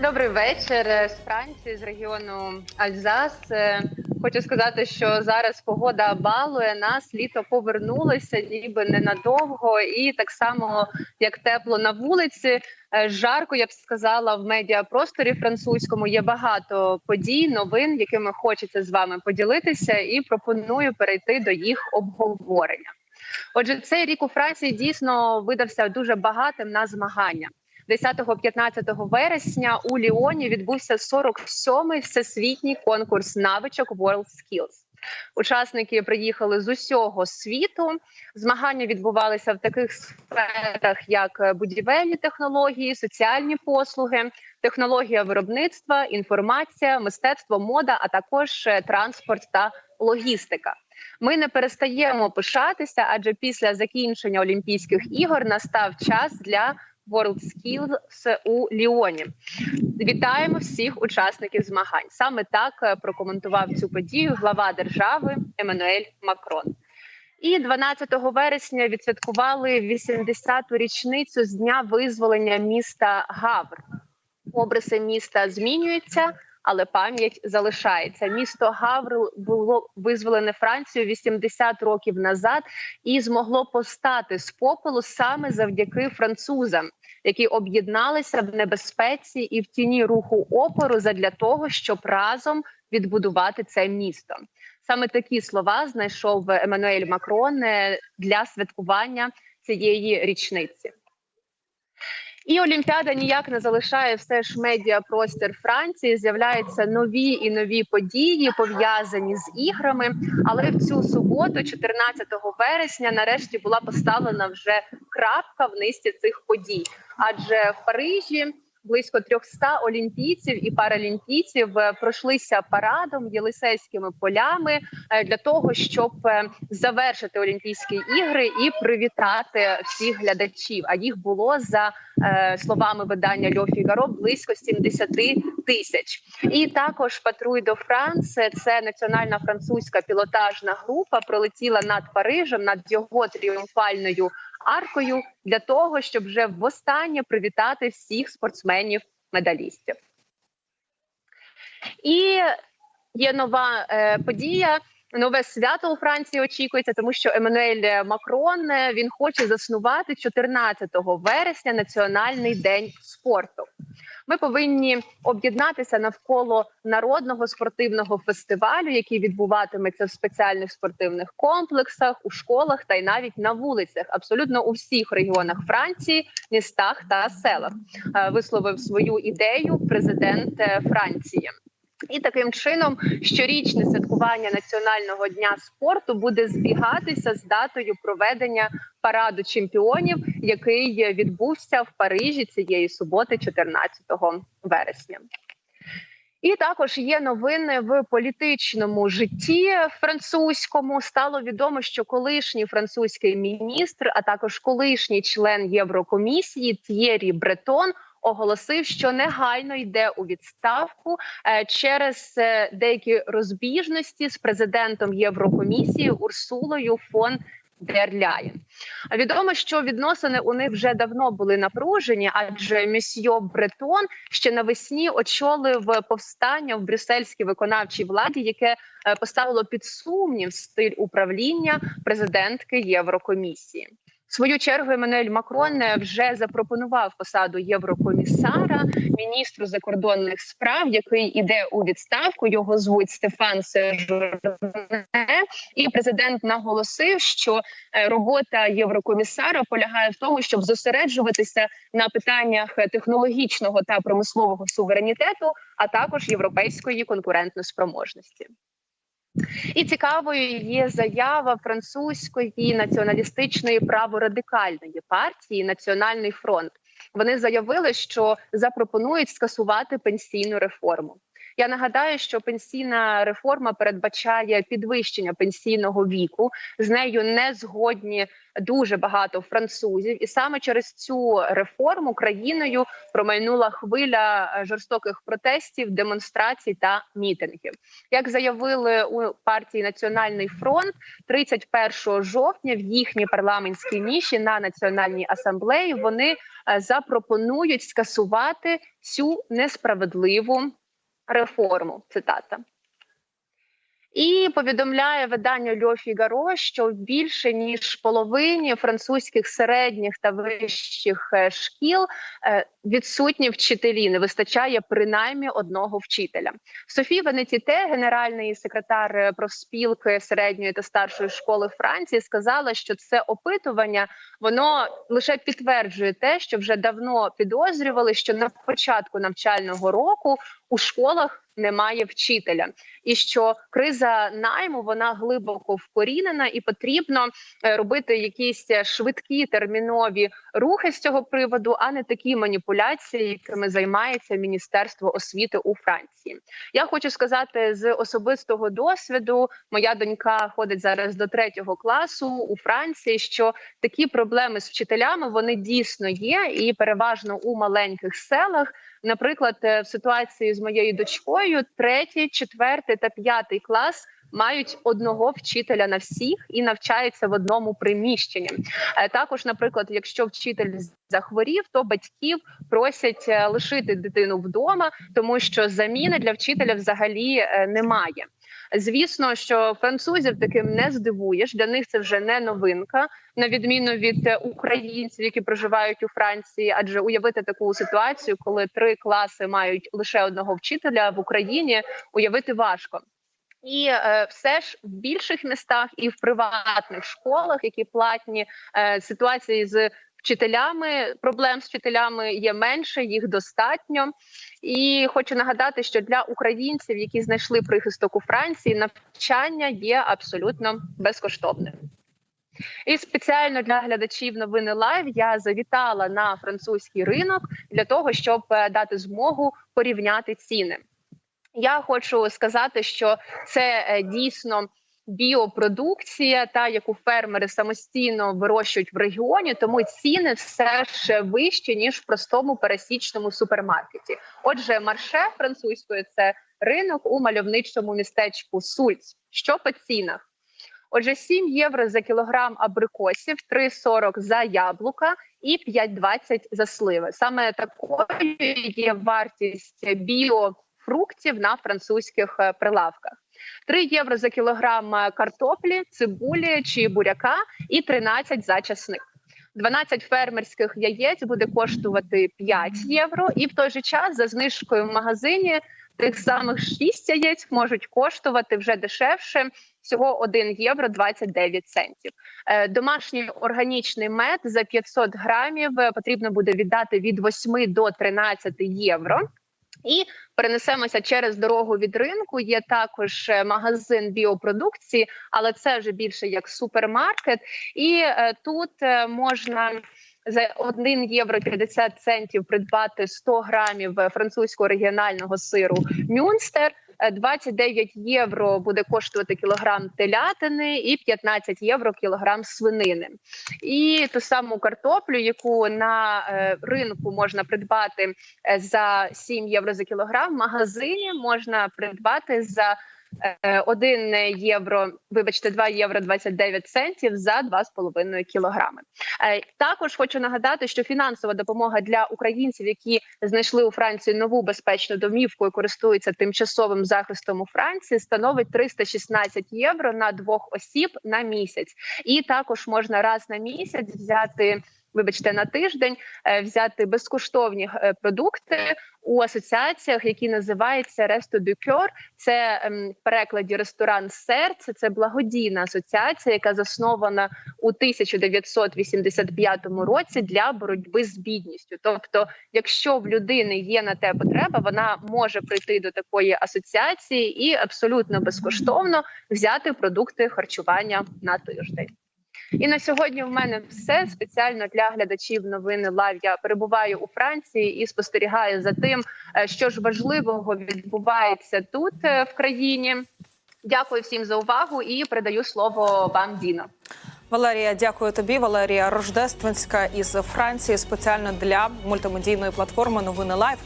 Добрий вечір е, з Франції, з регіону Альзас. Е, Хочу сказати, що зараз погода балує нас, літо повернулося, ніби ненадовго, і так само як тепло на вулиці. е, Жарко, я б сказала, в медіапросторі французькому є багато подій, новин, якими хочеться з вами поділитися, і пропоную перейти до їх обговорення. Отже, цей рік у Франції дійсно видався дуже багатим на змагання. 10-15 вересня у Ліоні відбувся 47-й всесвітній конкурс навичок World Skills. Учасники приїхали з усього світу. Змагання відбувалися в таких сферах, як будівельні технології, соціальні послуги, технологія виробництва, інформація, мистецтво, мода, а також е, транспорт та логістика. Ми не перестаємо пишатися, адже після закінчення Олімпійських ігор настав час для World Skills у Ліоні. Вітаємо всіх учасників змагань. Саме так е, прокоментував цю подію глава держави Еммануель Макрон. І 12 вересня відсвяткували 80-ту річницю з дня визволення міста Гавр. Обриси міста змінюються, але пам'ять залишається. Місто Гавр було визволене Францією 80 років назад і змогло постати з попелу саме завдяки французам, які об'єдналися в небезпеці і в тіні руху опору задля того, щоб разом відбудувати це місто. Саме такі слова знайшов Еммануель Макрон е, для святкування цієї річниці. І Олімпіада ніяк не залишає все ж медіапростір Франції. З'являються нові і нові події пов'язані з іграми. Але в цю суботу, 14 вересня, нарешті була поставлена вже крапка в низці цих подій. Адже в Парижі близько 300 олімпійців і паралімпійців е, пройшлися парадом єлисейськими полями е, для того, щоб е, завершити Олімпійські ігри і привітати всіх глядачів. А їх було за словами видання Льо Фігаро близько 70 тисяч. І також патруль до Франс це національна французька пілотажна група. Пролетіла над Парижем, над його тріумфальною аркою для того, щоб вже востаннє привітати всіх спортсменів-медалістів. І є нова е, подія. Нове свято у Франції очікується, тому що Еммануель Макрон е, він хоче заснувати 14 вересня Національний день спорту. Ми повинні об'єднатися навколо народного спортивного фестивалю, який відбуватиметься в спеціальних спортивних комплексах, у школах та й навіть на вулицях, абсолютно у всіх регіонах Франції, містах та селах. Е, Висловив свою ідею президент е, Франції. І таким чином щорічне святкування національного дня спорту буде збігатися з датою проведення параду чемпіонів, який відбувся в Парижі цієї суботи, 14 вересня. І також є новини в політичному житті французькому. Стало відомо, що колишній французький міністр, а також колишній член Єврокомісії Т'єрі Бретон оголосив, що негайно йде у відставку е, через е, деякі розбіжності з президентом Єврокомісії Урсулою фон дер Ляєн. Відомо, що відносини у них вже давно були напружені, адже місьйо Бретон ще навесні очолив повстання в брюссельській виконавчій владі, яке е, поставило під сумнів стиль управління президентки Єврокомісії. Свою чергу Еммануель Макрон е, вже запропонував посаду єврокомісара міністру закордонних справ, який іде у відставку. Його звуть Стефан Сержурне. І президент наголосив, що е, робота єврокомісара полягає в тому, щоб зосереджуватися на питаннях технологічного та промислового суверенітету, а також європейської конкурентноспроможності. І цікавою є заява французької націоналістичної праворадикальної партії Національний фронт. Вони заявили, що запропонують скасувати пенсійну реформу. Я нагадаю, що пенсійна реформа передбачає підвищення пенсійного віку. З нею не згодні дуже багато французів, і саме через цю реформу країною промайнула хвиля е, жорстоких протестів, демонстрацій та мітингів. Як заявили у партії Національний фронт, 31 жовтня в їхній парламентській ніші на національній асамблеї вони е, запропонують скасувати цю несправедливу реформу. Цитата. І повідомляє видання Льо Фігаро, що більше ніж половині французьких середніх та вищих е, шкіл е, відсутні вчителі. Не вистачає принаймні одного вчителя. Софі Венетіте, генеральний секретар е, профспілки середньої та старшої школи Франції, сказала, що це опитування воно лише підтверджує те, що вже давно підозрювали, що на початку навчального року у школах немає вчителя, і що криза найму вона глибоко вкорінена, і потрібно е, робити якісь швидкі термінові рухи з цього приводу, а не такі маніпуляції, якими займається Міністерство освіти у Франції. Я хочу сказати з особистого досвіду. Моя донька ходить зараз до третього класу у Франції. Що такі проблеми з вчителями вони дійсно є, і переважно у маленьких селах. Наприклад, е, в ситуації з моєю дочкою, третій, четвертий та п'ятий клас. Мають одного вчителя на всіх і навчаються в одному приміщенні. Е, також, наприклад, якщо вчитель захворів, то батьків просять е, лишити дитину вдома, тому що заміни для вчителя взагалі немає. Звісно, що французів таким не здивуєш. Для них це вже не новинка, на відміну від е, українців, які проживають у Франції. Адже уявити таку ситуацію, коли три класи мають лише одного вчителя в Україні, уявити важко. І е, все ж в більших містах і в приватних школах, які платні е, ситуації з вчителями. Проблем з вчителями є менше, їх достатньо. І хочу нагадати, що для українців, які знайшли прихисток у Франції, навчання є абсолютно безкоштовним. І спеціально для глядачів новини Лайв я завітала на французький ринок для того, щоб е, дати змогу порівняти ціни. Я хочу сказати, що це е, дійсно біопродукція, та яку фермери самостійно вирощують в регіоні, тому ціни все ж вищі ніж в простому пересічному супермаркеті. Отже, марше французькою це ринок у мальовничому містечку Сульц. Що по цінах? Отже, 7 євро за кілограм абрикосів, 3,40 за яблука і 5,20 за сливи. Саме такою є вартість біофруктів на французьких е, прилавках. 3 євро за кілограм е, картоплі, цибулі чи буряка і 13 за часник. 12 фермерських яєць буде коштувати 5 євро, і в той же час за знижкою в магазині тих самих 6 яєць можуть коштувати вже дешевше. Всього 1 євро 29 центів. Е, домашній органічний мед за 500 грамів потрібно буде віддати від 8 до 13 євро. І перенесемося через дорогу від ринку. Є також е, магазин біопродукції, але це вже більше як супермаркет, і е, тут е, можна. За 1 євро 50 центів придбати 100 грамів французького регіонального сиру Мюнстер. 29 євро буде коштувати кілограм телятини і 15 євро кілограм свинини. І ту саму картоплю, яку на е, ринку можна придбати е, за 7 євро за кілограм, в магазині можна придбати за 1 е, євро, вибачте, 2 євро 29 центів за 2,5 кілограми. Е, також хочу нагадати, що фінансова допомога для українців, які знайшли у Франції нову безпечну домівку і користуються тимчасовим захистом у Франції, становить 316 євро на двох осіб на місяць, і також можна раз на місяць взяти вибачте, на тиждень е, взяти безкоштовні продукти у асоціаціях, які називаються Ресто Дюкьор. Це ем, в перекладі ресторан серце. Це благодійна асоціація, яка заснована у 1985 році для боротьби з бідністю. Тобто, якщо в людини є на те потреба, вона може прийти до такої асоціації і абсолютно безкоштовно взяти продукти харчування на тиждень. І на сьогодні в мене все спеціально для глядачів новини Лайв. Я перебуваю у Франції і спостерігаю за тим, е, що ж важливого відбувається тут е, в країні. Дякую всім за увагу і передаю слово вам, Діно. Валерія, дякую тобі. Валерія Рождественська із Франції спеціально для мультимедійної платформи Новини Лайв.